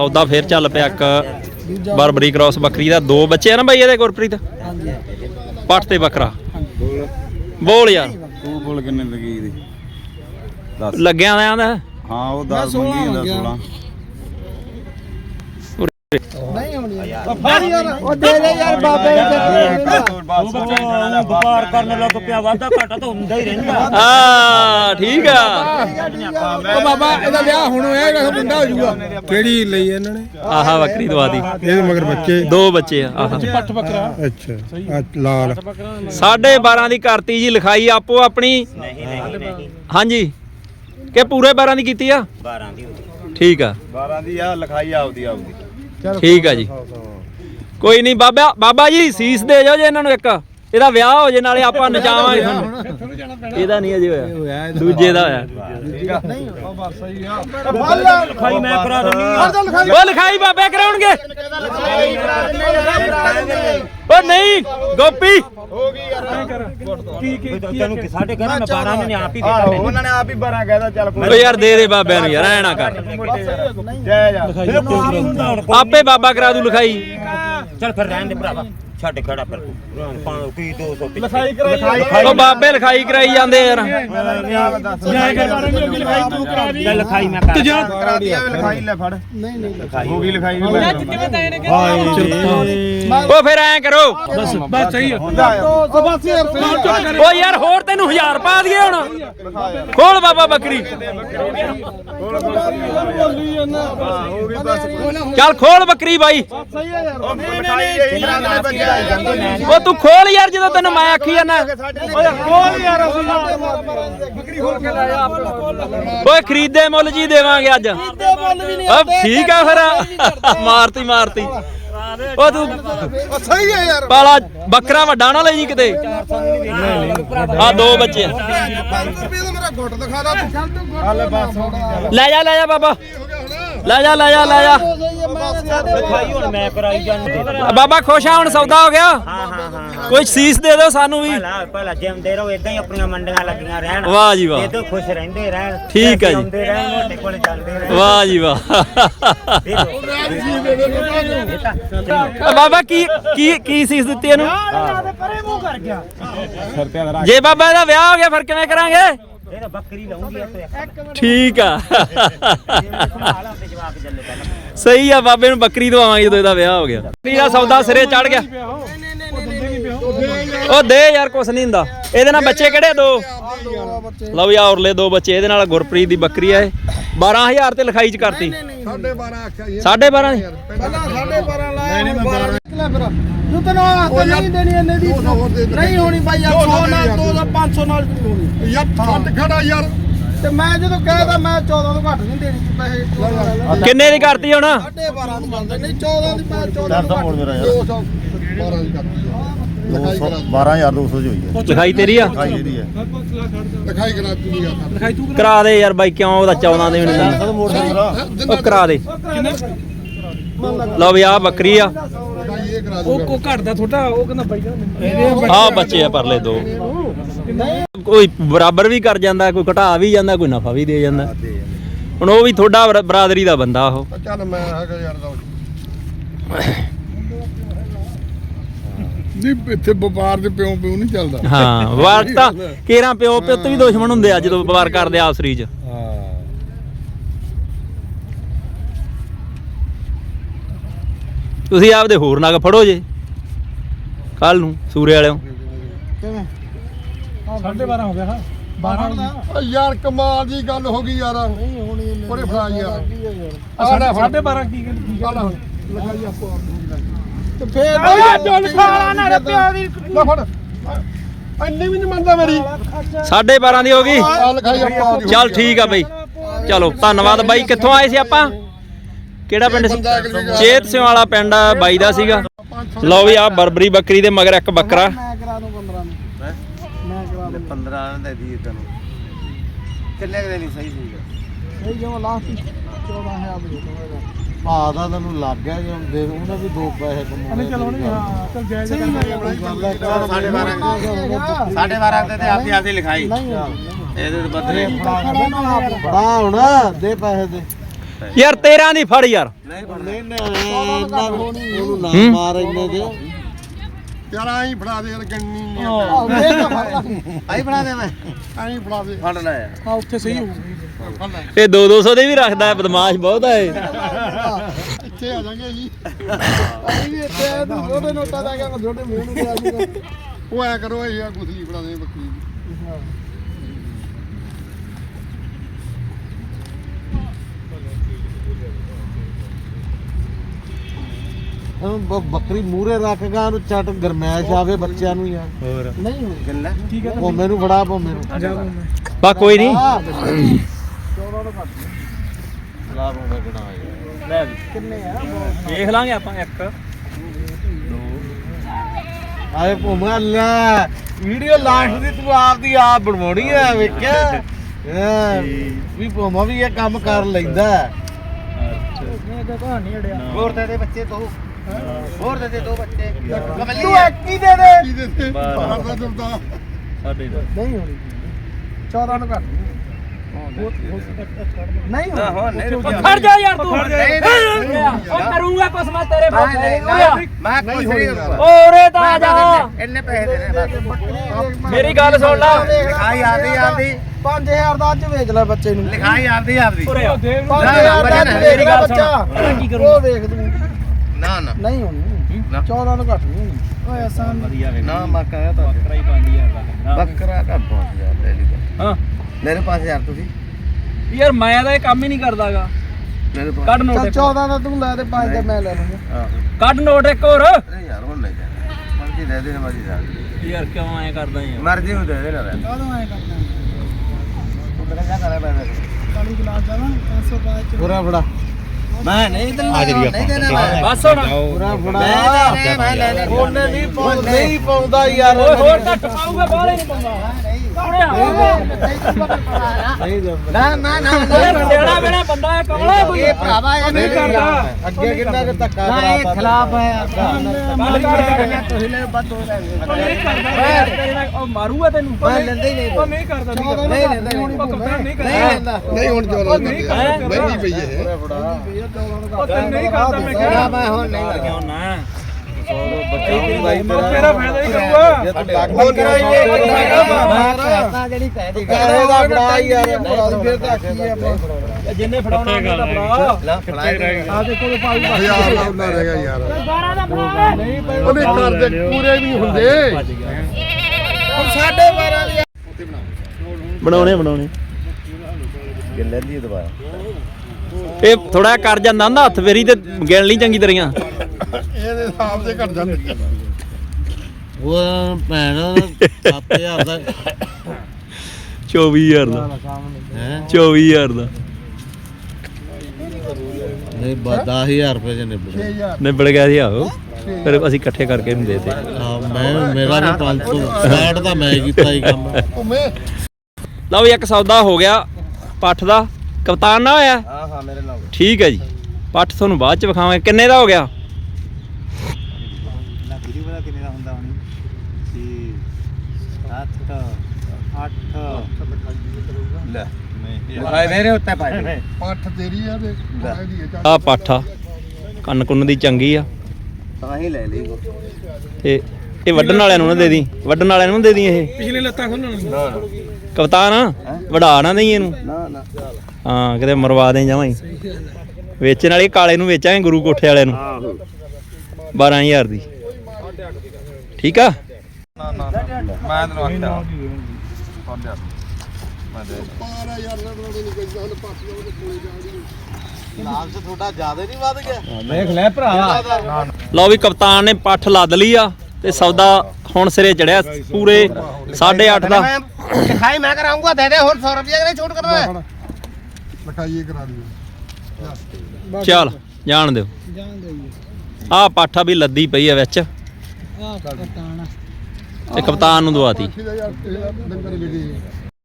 ਸੌਦਾ ਫੇਰ ਚੱਲ ਪਿਆ ਇੱਕ ਬਰਬਰੀ ਕ੍ਰਾਸ ਬੱਕਰੀ ਦਾ। ਦੋ ਬੱਚੇ ਆ ਨਾ ਬਾਈ ਇਹਦੇ ਗੁਰਪ੍ਰੀਤ? ਹਾਂਜੀ। ਪੱਟ ਤੇ ਬੱਕਰਾ। ਬੋਲ ਯਾਰ। ਤੂੰ ਬੋਲ ਕਿੰਨੇ ਲੱਗੀ ਇਹਦੀ ਦੱਸ। ਲੱਗਿਆ ਆਂਦਾ ਆਂਦਾ ਹਾਂ ਉਹ 10 ਮੰਗੀ ਜਾਂਦਾ 16 ਨਹੀਂ ਹੋਣੀ ਉਹ ਦੇ ਦੇ ਯਾਰ ਬਾਬੇ ਵਪਾਰ ਕਰਨ ਲੱਗ ਪਿਆ ਵਾਧਾ ਘਾਟਾ ਤਾਂ ਹੁੰਦਾ ਹੀ ਰਹਿੰਦਾ। ਆ ਠੀਕ ਆ। ਉਹ ਬਾਬਾ ਇਹਦਾ ਵਿਆਹ ਹੁਣ ਹੋਇਆ ਇਹਦਾ ਮੁੰਡਾ ਹੋ ਜਾਊਗਾ। ਕਿਹੜੀ ਲਈ ਇਹਨਾਂ ਨੇ? ਆਹਾ ਬੱਕਰੀ ਦਵਾ ਦੀ। ਇਹਦੇ ਮਗਰ ਬੱਚੇ। ਦੋ ਬੱਚੇ ਆ ਆਹਾ। ਪੱਠ ਬੱਕਰਾ। ਅੱਛਾ ਆ ਲਾਲ। ਸਾਢੇ 12 ਦੀ ਕਰਤੀ ਜੀ ਲਿਖਾਈ ਆਪੋ ਆਪਣੀ। ਨਹੀਂ ਨਹੀਂ ਨਹੀਂ। ਹਾਂਜੀ। ਕਿ ਪੂਰੇ 12 ਦੀ ਕੀਤੀ ਆ? 12 ਦੀ ਠੀਕ ਆ। 12 ਦੀ ਆ ਲਿਖਾਈ ਆਪਦੀ ਆਪਦੀ ਠੀਕ ਆ ਜੀ। ਕੋਈ ਨਹੀਂ ਬਾਬਾ ਬਾਬਾ ਜੀ ਸੀਸ ਦੇ ਜਾਓ ਜੇ ਇਹਨਾਂ ਨੂੰ ਇੱਕ। ਇਹਦਾ ਵਿਆਹ ਹੋ ਜੇ ਨਾਲੇ ਆਪਾਂ ਨਚਾਵਾਂਗੇ ਤੁਹਾਨੂੰ। ਇਹਦਾ ਨਹੀਂ ਅਜੇ ਹੋਇਆ। ਦੂਜੇ ਦਾ ਹੋਇਆ। ਲਿਖਾਈ ਮੈਂ ਕਰਾ ਦਿੰਨੀ ਉਹ ਲਿਖਾਈ ਬਾਬੇ ਕਰਾਉਣਗੇ। ਉਹ ਨਹੀਂ ਗੋਪੀ। ਤੈਨੂੰ ਕਿ ਸਾਡੇ ਘਰ ਮੈਂ 12 ਨੇ ਆਪ ਹੀ ਦਿੱਤਾ ਮੈਨੂੰ ਉਹਨਾਂ ਨੇ ਆਪ ਹੀ 12 ਕਹਿਦਾ ਚੱਲ ਓ ਯਾਰ ਦੇ ਦੇ ਬਾਬਿਆਂ ਨੂੰ ਯਾਰ ਐ ਨਾ ਕਰ। ਜੈ ਜਾ। ਨਹੀਂ ਆਪੇ ਬਾਬਾ ਕਰਾ ਦੂ ਲਿਖਾਈ। ਚੱਲ ਫਿਰ ਰਹਿਣ ਦੇ ਭਰਾਵਾ। ਛੱਡ ਖੜਾ ਫਿਰ ਤੂੰ। ਪਾਣ ਕੀ 200 ਪਿੱਛੇ। ਲਿਖਾਈ ਕਰਾਈ ਉਹ ਬਾਬੇ ਲਿਖਾਈ ਕਰਾਈ ਜਾਂਦੇ ਯਾਰ। ਲੈ ਲਿਖਾਈ ਮੈਂ ਕਰ ਕਰਾ ਦੀ ਆ ਲਿਖਾਈ ਲੈ ਫੜ। ਨਹੀਂ ਨਹੀਂ ਹੋ ਗਈ ਲਿਖਾਈ ਵੀ ਉਹ ਫਿਰ ਐ ਕਰੋ। ਬਸ ਬਸ ਸਹੀ ਉਹ ਬਸ ਯਾਰ ਓ ਯਾਰ ਹੋਰ ਤੈਨੂੰ ਹਜ਼ਾਰ ਪਾ ਦਈਏ ਹੁਣ। ਖੋਲ ਬਾਬਾ ਬੱਕਰੀ। ਚੱਲ ਖੋਲ ਬੱਕਰੀ ਬਾਈ। ਸਹੀ ਹੈ ਯਾਰ। ਲਿਖਾਈ ਇਹੀ ਨਾਲ ਬੱਚਾ ਜਾਂਦੇ ਨੇ ਉਹ ਤੂੰ ਖੋਲ ਯਾਰ ਜਦੋਂ ਤੈਨੂੰ ਮੈਂ ਆਖੀ ਜਾਂਦਾ ਓਏ ਕੋਲ ਯਾਰ ਬੱਕਰੀ ਖੋਲ ਕੇ ਲਾਇਆ ਓਏ ਖਰੀਦੇ ਮੁੱਲ ਜੀ ਦੇਵਾਂਗੇ ਅੱਜ। ਓ ਠੀਕ ਆ ਫਿਰ। ਮਾਰਤੀ ਮਾਰਤੀ। ਉਹ ਤੂੰ ਸਹੀ ਹੈ ਯਾਰ। ਪਾਲਾ ਬੱਕਰਾ ਵੱਡਾ ਨਾ ਲੈ ਜੀ ਕਿਤੇ। ਆ ਦੋ ਬੱਚੇ ਆ। 5 ਰੁਪਏ ਦਾ ਮੇਰਾ ਗੁੱਟ ਦਿਖਾ ਦਾ। ਤੂੰ ਹਾਲੇ ਬਸ ਹੋ ਗਈ ਚੱਲ ਲੈ ਜਾ ਲੈ ਜਾ ਬਾਬਾ। ਲੈ ਜਾ ਲੈ ਜਾ ਲੈ ਜਾ। ਲਿਖਾਈ ਹੁਣ ਮੈਂ ਕਰਾਈ ਜਾਂਦੀ। ਆ। ਬਾਬਾ ਖੁਸ਼ ਆ ਹੁਣ ਸੌਦਾ ਹੋ ਗਿਆ? ਹਾਂ ਹਾਂ ਹਾਂ ਕੋਈ ਸੀਸ ਦੇ ਦਿਓ ਸਾਨੂੰ ਵੀ। ਪਹਿਲਾਂ ਪਹਿਲਾਂ ਜਿਉਂਦੇ ਰਹੋ ਇਦਾਂ ਹੀ ਆਪਣੀਆਂ ਮੰਡੀਆਂ ਲੱਗੀਆਂ ਰਹਿਣ। ਵਾਹ ਜੀ ਵਾਹ। ਇਦੋਂ ਖੁਸ਼ ਰਹਿੰਦੇ ਰਹਿਣ। ਠੀਕ ਹੈ ਜੀ। ਜਿਉਂਦੇ ਰਹਿਣ ਮੋਟੇ ਕੋਲ ਜਾਂਦੇ ਰਹਿਣ। ਵਾਹ ਜੀ ਵਾਹ। ਇਹ ਤਾਂ ਆ ਬਾਬਾ ਕੀ ਕੀ ਕੀ ਸੀਸ ਦਿੱਤੀ ਇਹਨੂੰ? ਪਰੇ ਮੂੰਹ ਕਰ ਗਿਆ। ਜੇ ਬਾਬਾ ਇਹਦਾ ਵਿਆਹ ਹੋ ਗਿਆ ਫਿਰ ਕਿਵੇਂ ਕਰਾਂਗੇ? ਇਹ ਤਾਂ ਬੱਕਰੀ ਲਾਉਂਗੀ ਇੱਥੇ ਠੀਕ ਆ। ਸੰਭਾਲਾਂ ਤੇ ਜਵਾਕ ਜੱਲੇ ਪਹਿਲਾਂ। ਸਹੀ ਆ ਬਾਬੇ ਨੂੰ ਬੱਕਰੀ ਦਵਾਵਾਂਗੇ ਜਦੋਂ ਇਹਦਾ ਵਿਆਹ ਹੋ ਗਿਆ। ਬੱਕਰੀ ਦਾ ਸੌਦਾ ਸਿਰੇ ਚੜ ਗਿਆ। ਉਹ ਦੇ ਯਾਰ ਕੁਛ ਨਹੀਂ ਹੁੰਦਾ। ਇਹਦੇ ਨਾਲ ਬੱਚੇ ਕਿਹੜੇ ਦੋ? ਲਓ ਵੀ ਆ ਔਰਲੇ ਦੋ ਬੱਚੇ। ਇਹਦੇ ਨਾਲ ਗੁਰਪ੍ਰੀਤ ਦੀ ਬੱਕਰੀ ਆ ਇਹ। 12000 ਤੇ ਲਿਖਾਈ ਚ ਕਰਤੀ। 12.5 ਆਖਿਆ ਜੀ 12.5 ਦੀ ਪਹਿਲਾਂ 12.5 ਲਾਇਆ ਨਹੀਂ ਮੈਂ 12 ਲੈ ਫਿਰ ਤੂੰ ਤੈਨੂੰ ਆਹ ਨਹੀਂ ਦੇਣੀ ਇੰਨੇ ਦੀ ਨਹੀਂ ਹੋਣੀ ਭਾਈ ਯਾਰ 100 ਨਾਲ 200 500 ਨਾਲ ਨਹੀਂ ਹੋਣੀ? ਯਾਰ ਫੱਟ ਖੜਾ ਯਾਰ। ਤੇ ਮੈਂ ਜਦੋਂ ਕਹਿਦਾ ਮੈਂ 14 ਤੋਂ ਘੱਟ ਨਹੀਂ ਦੇਣੀ ਪੈਸੇ ਕਿੰਨੇ ਦੀ ਕਰਤੀ ਹੁਣ? 12.5 ਨੂੰ ਮੰਨਦੇ ਨਹੀਂ 14 ਦੀ ਮੈਂ 14 ਤੋਂ ਘੱਟ ਮੇਰਾ ਯਾਰ। 200 12 ਦੀ ਕਰਤੀ 12200 ਦੀ ਹੋਈ ਹੈ। ਲਿਖਾਈ ਤੇਰੀ ਆ? ਲਿਖਾਈ ਲਿਖਾਈ ਕਰਾ ਤੂੰ ਆ। ਲਿਖਾਈ ਤੂੰ ਕਰਾ। ਦੇ ਯਾਰ ਬਾਈ ਕਿਉਂ ਉਹਦਾ 14 ਦੇ ਵੀ ਨਹੀਂ ਦਿੰਦਾ ਉਹ ਕਰਾ ਦੇ। ਲਓ ਵੀ ਆ ਬੱਕਰੀ ਆ। ਉਹ ਕੋ ਘਟਦਾ ਥੋੜਾ ਉਹ ਕਹਿੰਦਾ ਬਾਈ ਆ ਬੱਚੇ ਆ ਪਰਲੇ ਦੋ। ਕੋਈ ਬਰਾਬਰ ਵੀ ਕਰ ਜਾਂਦਾ ਕੋਈ ਘਟਾ ਵੀ ਜਾਂਦਾ ਕੋਈ ਨਫਾ ਵੀ ਦੇ ਜਾਂਦਾ। ਹੁਣ ਉਹ ਵੀ ਤੁਹਾਡਾ ਬਰਾ- ਬਰਾਦਰੀ ਦਾ ਬੰਦਾ ਉਹ। ਚੱਲ ਮੈਂ ਹੈਗਾ ਯਾਰ ਦਾ ਨਹੀਂ ਇੱਥੇ ਵਪਾਰ ਦੇ ਪਿਓ ਪਿਓ ਨਹੀਂ ਚੱਲਦਾ। ਹਾਂ ਵਪਾਰ ਤਾਂ ਕੇਰਾਂ ਪਿਓ ਪੁੱਤ ਵੀ ਦੁਸ਼ਮਣ ਹੁੰਦੇ ਆ ਜਦੋਂ ਵਪਾਰ ਕਰਦੇ ਆ ਆਪਸਰੀ ਚ ਤੁਸੀਂ ਆਪਦੇ ਹੋਰ ਨਗ ਫੜੋ ਜੇ। ਕੱਲ ਨੂੰ ਸੂਰੇ ਵਾਲਿਓ। ਕਿਵੇਂ? 12.5 ਹੋ ਗਿਆ ਹਾਂ। 12 ਦਾ ਓ ਯਾਰ ਕਮਾਲ ਦੀ ਗੱਲ ਹੋ ਗਈ ਯਾਰ। ਨਹੀਂ ਹੋਣੀ ਇੰਨੇ ਉਹਨੇ ਫੜਾ ਯਾਰ। ਕੀ ਹੈ ਯਾਰ। ਆ ਲੈ ਫੜ। 12.5 ਕੀ ਕਹਿੰਦੀ ਕੀ ਆ ਲੈ ਹੁਣ। ਲਿਖਾਈ ਆਪੋ ਤੇ ਫੇਰ ਖਾਲਾ ਨਾ ਦੀ ਲੈ ਫੜ। ਇੰਨੀ ਵੀ ਨਹੀਂ ਮੰਨਦਾ ਮੇਰੀ। 12.5 ਦੀ ਹੋ ਗਈ। ਆ ਆਪੋ ਚੱਲ ਠੀਕ ਆ ਬਈ। ਚਲੋ ਧੰਨਵਾਦ ਬਾਈ। ਕਿੱਥੋਂ ਆਏ ਸੀ ਆਪਾਂ? ਕਿਹੜਾ ਪਿੰਡ ਸੀ? ਚੇਤ ਸਿੰਘ ਵਾਲਾ ਪਿੰਡ ਆ ਬਾਈ ਦਾ ਸੀਗਾ। ਲਓ ਵੀ ਆ ਬਰਬਰੀ ਬੱਕਰੀ ਦੇ ਮਗਰ ਇੱਕ ਬੱਕਰਾ। ਮੈਂ ਕਰਾ ਦੂੰ 15 ਨੂੰ ਮੈਂ ਕਰਾ ਦੂੰ 15 ਦੇ ਦੀ ਤੈਨੂੰ। ਕਿੰਨੇ ਦੇ ਨਹੀਂ ਸਹੀ ਸੀਗਾ ਇਹ ਜੋ ਲਾਸਟ 14000 ਦੇ ਦੂੰਗਾ ਆ ਦਾ ਤੈਨੂੰ ਲੱਗ ਗਿਆ ਜੇ ਦੇ ਉਹਨੇ ਵੀ ਦੋ ਪੈਸੇ ਕਮਾਉਣੇ ਚਲ ਹੁਣ ਹਾਂ ਚਲ ਜਾਇਜ਼ ਸਹੀ ਮੈਂ ਸਾਢੇ 12 ਸਾਢੇ 12 ਦੇ ਤੇ ਆਪਦੀ ਆਪਦੀ ਲਿਖਾਈ। ਨਹੀਂ ਇਹਦੇ ਤੇ ਬਦਲੇ ਬੜਾ ਹੁਣ ਦੇ ਪੈਸੇ ਦੇ ਯਾਰ 13 ਦੀ ਫੜ ਯਾਰ। ਨਹੀਂ ਨਹੀਂ ਉਹਨੂੰ ਨਾ ਹੂੰ? ਮਾਰ ਇੰਨੇ ਦੇ। ਯਾਰ ਆਈ ਫੜਾ ਦੇ ਯਾਰ ਗੰਨੀ। ਨਹੀਂ ਤਾਂ ਫੜ ਲਾ। ਆਈ ਬਣਾ ਦੇ ਮੈਂ। ਆਈ ਫੜਾ ਦੇ। ਫੜ ਲੈ। ਯਾਰ ਹਾਂ ਉੱਥੇ ਸਹੀ ਹੋਊ। ਇਹ 2 200 ਦੇ ਵੀ ਰੱਖਦਾ ਹੈ ਬਦਮਾਸ਼ ਬਹੁਤ ਹੈ ਇਹ। ਇੱਥੇ ਆ ਜਾਗੇ ਜੀ ਅਸੀਂ ਵੀ ਇੱਥੇ ਆਏ ਤੂੰ ਉਹਦੇ ਨੋਟਾਂ ਦਾ ਕਹਿੰਦਾ ਛੋਟੇ ਮੂੰਹ ਨੂੰ ਗਿਆ ਸੀ ਉਹ ਐ ਕਰੋ ਇਹ ਆ ਗੁਸਲੀ ਫੜਾ ਦੇ ਬੱਕਰੀ ਦੀ। ਬੱਕਰੀ ਮੂਰੇ ਰੱਖ ਗਾ ਉਹਨੂੰ ਚੱਟ ਗਰਮੈਸ਼ ਆਵੇ ਬੱਚਿਆਂ ਨੂੰ ਯਾਰ ਨਹੀਂ ਹੋਣੀ ਗੱਲਾਂ? ਠੀਕ ਹੈ। ਉਹ ਮੈਨੂੰ ਫੜਾ ਪੋ ਮੈਨੂੰ ਜਾ ਮੈਂ ਬਾ ਕੋਈ ਨਹੀਂ। ਲਾ ਪੋ ਮੈਂ ਕਿਹੜਾ ਯਾਰ ਲੈ ਕਿੰਨੇ ਆ? ਦੇਖ ਲਾਂਗੇ ਆਪਾਂ ਇੱਕ। ਆਏ ਭੋਮਾ ਲੈ। ਵੀਡੀਓ ਲਾਸਟ ਦੀ ਤੂੰ ਆਪ ਦੀ ਆਪ ਬਣਵਾਉਣੀ ਆ ਵੇਖਿਆ? ਹੈਂ, ਵੀ ਭੋਮਾ ਵੀ ਇਹ ਕੰਮ ਕਰ ਲੈਂਦਾ। ਮੈਂ ਤਾਂ ਕਹਾਣੀ ਅੜਿਆ। ਹੋਰ ਦੇ ਬੱਚੇ ਦੋ ਹੋਰ ਦੇ ਦੇ ਦੋ ਬੱਚੇ। ਤੂੰ ਇੱਕ ਹੀ ਦੇ ਦੇ। ਕੀ ਦੇ ਦੇ? ਬਾਹਰ ਦਾ ਦੁਰਦਾ। ਸਾਡੇ ਦਾ। ਨਹੀਂ ਹੋਣੀ। 14 ਨੂੰ ਘੱਟ ਨਹੀਂ। ਹੋਣੀ। ਖੜ ਜਾ ਯਾਰ ਤੂੰ। ਨਹੀਂ, ਉਹ ਕਰੂੰਗਾ ਕੁਛ ਮੈਂ ਤੇਰੇ ਬਾਪ ਮੈਂ ਕੁਛ ਨਹੀਂ ਕਰੂੰਗਾ। ਓਰੇ ਤਾਂ ਆ ਜਾ। ਇੰਨੇ ਪੈਸੇ ਦੇਣੇ ਬਸ। ਮੇਰੀ ਗੱਲ ਸੁਣ ਲੈ। ਲਿਖਾਈ ਆਦੀ ਆਦੀ। 5000 ਦਾ ਅੱਜ ਵੇਚ ਲੈ ਬੱਚੇ ਨੂੰ। ਲਿਖਾਈ ਆਦੀ ਆਦੀ ਉਰੇ ਆ। 5000 ਦਾ ਅੱਜ ਵੇਚ ਮੇਰੀ ਲੈ ਗੱਲ ਸੁਣ। ਬੱਚਾ। ਪਤਾ ਕੀ ਕਰੂੰਗਾ? ਉਹ ਵੇਖ ਤੂੰ। ਨਾ ਨਾ। ਨਹੀਂ ਹੋਣੀ। 14 ਨੂੰ ਘੱਟ ਨਹੀਂ ਹੋਣੀ। ਓਏ ਆਸਾਨ ਨਾ ਮੈਂ ਕਹਾਂ ਤਾਂ ਬੱਕਰਾ ਹੀ 5000 ਦਾ ਬੱਕਰਾ ਦਾ ਬਹੁਤ ਯਾਰ ਲੈ ਲਈ ਹਾਂ। ਮੇਰੇ ਪਾਸ ਯਾਰ ਤੁਸੀਂ? ਯਾਰ ਮੈਂ ਤਾਂ ਇਹ ਕੰਮ ਹੀ ਨਹੀਂ ਕਰਦਾਗਾ। ਮੇਰੇ ਪਾਸ। ਕੱਢ ਨੋਟ ਚੱਲ ਇੱਕ 14 ਦਾ ਤੂੰ ਲੈ ਤੇ 5 ਦਾ ਮੈਂ ਲੈ ਲੂੰਗਾ। ਹਾਂ। ਕੱਢ ਨੋਟ ਇੱਕ ਹੋਰ। ਨਹੀਂ ਯਾਰ ਹੁਣ ਨਹੀਂ ਜਾਣਾ ਮਰਜ਼ੀ ਦੇ ਦੇ ਮਰਜ਼ੀ ਦੇ ਯਾਰ ਕਿਉਂ ਐ ਕਰਦਾ ਯਾਰ ਮਰਜ਼ੀ ਨੂੰ ਦੇ ਦੇ ਨਾ ਰਹਿਣ ਕਾਹਦੋਂ ਐ ਕਰਦਾ ਤੂੰ ਮੇਰਾ ਕਿਆ ਕਰੇ ਮੈਂ? ਕਾਲੀ ਗਲਾਸ ਜਾਵਾਂ 505 ਚ ਪੂਰਾ ਫੜਾ। ਮੈਂ ਨਹੀਂ ਦਿੰਦਾ ਨਹੀਂ ਦੇਣਾ ਮੈਂ। ਬਸ ਹੁਣ। ਪੂਰਾ ਫੜਾ ਮੈਂ ਮੈਂ ਲੈ ਲੈ ਉਹਨੇ ਨਹੀਂ ਪਾਉਂਦਾ ਨਹੀਂ ਪਾਉਂਦਾ ਯਾਰ। ਹੋਰ ਘੱਟ ਪਾਊਗਾ ਬਾਹਲੇ ਨਹੀਂ ਪਾਉਂਦਾ। ਨਾ ਨਾ ਓਏ ਦੇਣਾ ਵੇਣਾ ਬੰਦਾ ਹੈ ਕਮਲਾ ਕੋਈ ਇਹ ਭਰਾਵਾ ਇਹ ਨਹੀਂ ਕਰਦਾ ਅੱਗੇ ਕਿੰਨਾ ਕੁ ਧੱਕਾ ਨਾ ਇਹ ਖਿਲਾਫ ਹੈ ਕੱਢ ਤੁਸੀਂ ਲੈ ਬੱਤ ਹੋ ਲੈ ਉਹ ਮਾਰੂਗਾ ਤੈਨੂੰ ਮੈਂ ਲੈਂਦਾ ਹੀ ਨਹੀਂ ਉਹ ਨਹੀਂ ਕਰਦਾ ਨਹੀਂ ਲੈਂਦਾ ਨਹੀਂ ਕਰਦਾ ਨਹੀਂ ਹੁਣ ਜੋਰ ਨਹੀਂ ਕਰਦਾ। ਮਹਿੰਗੀ ਪਈ ਹੈ ਉਹ ਤੈਨੂੰ ਨਹੀਂ ਕਰਦਾ ਮੈਂ ਨਾ ਕਿਹਾ ਮੈਂ ਹੁਣ ਨਹੀਂ ਕਰਦਾ ਕਿਉਂ ਨਾ ਤੇਰਾ। ਫਾਇਦਾ ਹੀ ਕਰੂਗਾ? ਜੇ ਤੂੰ ਲੱਗ ਹੋਰ ਕਰਾਈ ਮੈਂ ਮੈਂ ਕਰਦਾ ਜਿਹੜੀ ਪੈਦੀ ਕਰੇ ਦਾ ਫੜਾ ਯਾਰ ਫਿਰ ਤਾਂ ਕੀ ਹੈ ਆਪਾਂ ਜਿੰਨੇ ਫੜਾਉਣਾ ਉਹਨੇ ਤਾਂ ਫੜਾ। ਲਾ ਫੜਾ ਆ ਦੇਖੋ ਉਹ ਪਾਈ ਹਜ਼ਾਰ ਦਾ ਹੁੰਦਾ ਰਹੇਗਾ ਯਾਰ। 12 ਦਾ ਫੜਾ। ਨਹੀਂ ਪਈ ਉਹਨੇ ਕਰਦੇ ਪੂਰੇ ਵੀ ਹੁੰਦੇ। ਹੁਣ 12.5 ਦੀ ਬਣਾਉਣੇ ਬਣਾਉਣੇ। ਇਹ ਥੋੜਾ ਕਰ ਜਾਂਦਾ ਹੁੰਦਾ ਹੱਥ ਫੇਰੀ ਤੇ ਗਿਣ ਲਈ ਚੰਗੀ ਤਰ੍ਹਾਂ। ਇਹਦੇ ਹਿਸਾਬ ਦੇ ਘਟ ਜਾਂਦੇ ਉਹ ਭੈਣ 7000 ਦਾ। 24000 ਦਾ ਹੈ? 24000 ਦਾ। ਨਹੀਂ 10000 ਰੁਪਏ ਚ ਨਿਬੜੇ 6000 ਨਿਬੜ ਗਿਆ ਸੀ ਆਹੋ। ਫਿਰ ਅਸੀਂ ਇਕੱਠੇ ਕਰਕੇ ਇਹਨੂੰ ਦੇ ਦੇ ਹਾਂ ਮੈਂ ਮੇਰਾ ਵੀ 500 60 ਦਾ ਮੈਂ ਕੀਤਾ ਹੀ ਕੰਮ। ਲਓ ਇੱਕ ਸੌਦਾ ਹੋ ਗਿਆ ਪੱਠ ਦਾ। ਕਪਤਾਨ ਨਾ ਹੋਇਆ? ਹਾਂ ਹਾਂ ਮੇਰੇ ਨਾਲ ਠੀਕ ਹੈ ਜੀ। ਪੱਠ ਤੁਹਾਨੂੰ ਬਾਅਦ ਚ ਵਿਖਾਵਾਂਗੇ। ਕਿੰਨੇ ਦਾ ਹੋ ਗਿਆ ਵੀਡੀਓ ਵਾਲਾ ਕਿੰਨੇ ਦਾ ਹੁੰਦਾ ਹੋਣੀ ਸੀ 7 8 ਲੈ ਨਹੀਂ ਮੇਰੇ ਉੱਤੇ ਪਾਈ ਪੱਠ ਤੇਰੀ ਆ ਤੇ ਇਹਦੀ ਹੈ ਚੱਲ। ਆ ਪੱਠ ਆ। ਕੰਨ ਕੁੰਨ ਦੀ ਚੰਗੀ ਆ। ਤਾਂ ਹੀ ਲੈ ਲਈ ਤੇ ਇਹ ਵੱਢਣ ਵਾਲਿਆਂ ਨੂੰ ਨਾ ਦੇ ਦੀ। ਵੱਢਣ ਵਾਲਿਆਂ ਨੂੰ ਨਾ ਦੇ ਦੀ ਇਹ। ਪਿਛਲੇ ਲੱਤਾਂ ਖੋਲਣ ਕਪਤਾਨ ਵੜਾ ਨਾ ਦੇਈ ਇਹਨੂੰ। ਨਾ ਨਾ। ਹਾਂ ਕਿਤੇ ਮਰਵਾ ਦੇ ਜਾਵਾਂ ਹੀ। ਵੇਚਣ ਵਾਲੇ ਕਾਲੇ ਨੂੰ ਵੇਚਾਂਗੇ ਗੁਰੂ ਕੋਠੇ ਵਾਲਿਆਂ ਨੂੰ। 12000 ਦੀ। ਠੀਕ ਆ? ਮੈਂ ਤੈਨੂੰ ਆਖਿਆ ਪਾਰਾ ਯਾਰ ਨਾ ਬਣਾਉਣੀ ਨਹੀਂ ਕੋਈ ਗੱਲ ਪੱਠ ਦਾ ਉਹਦੇ ਕੋਲੇ ਜਾਣੀ ਲਾਲਚ ਤੁਹਾਡਾ ਜ਼ਿਆਦਾ ਨਹੀਂ ਵੱਧ ਗਿਆ। ਦੇਖ ਲੈ ਭਰਾ। ਲਓ ਵੀ ਕਪਤਾਨ ਨੇ ਪੱਠ ਲੱਦ ਲਈ ਆ ਤੇ ਸੌਦਾ ਹੁਣ ਸਿਰੇ ਚੜਿਆ ਪੂਰੇ 8.5 ਦਾ। ਲਿਖਾਈ ਮੈਂ ਕਰਾਉਂਗਾ ਦੇ ਦੇ ਹੋਰ 100 ਰੁਪਏ ਕਰੇ ਛੋਟ ਕਰਨਾ ਲਿਖਾਈਏ ਕਰਾ ਦਿਓ ਚੱਲ ਜਾਣ ਦਿਓ। ਜਾਣ ਆਹ ਪਾਠਾ ਵੀ ਲੱਦੀ ਪਈ ਆ ਵਿੱਚ। ਆ ਕਪਤਾਨ ਤੇ ਕਪਤਾਨ ਨੂੰ ਦਵਾਤੀ ਪੱਠ ਦਾ ਯਾਰ ਤੇਰਾ ਡੰਗਰ ਵਿਗੇ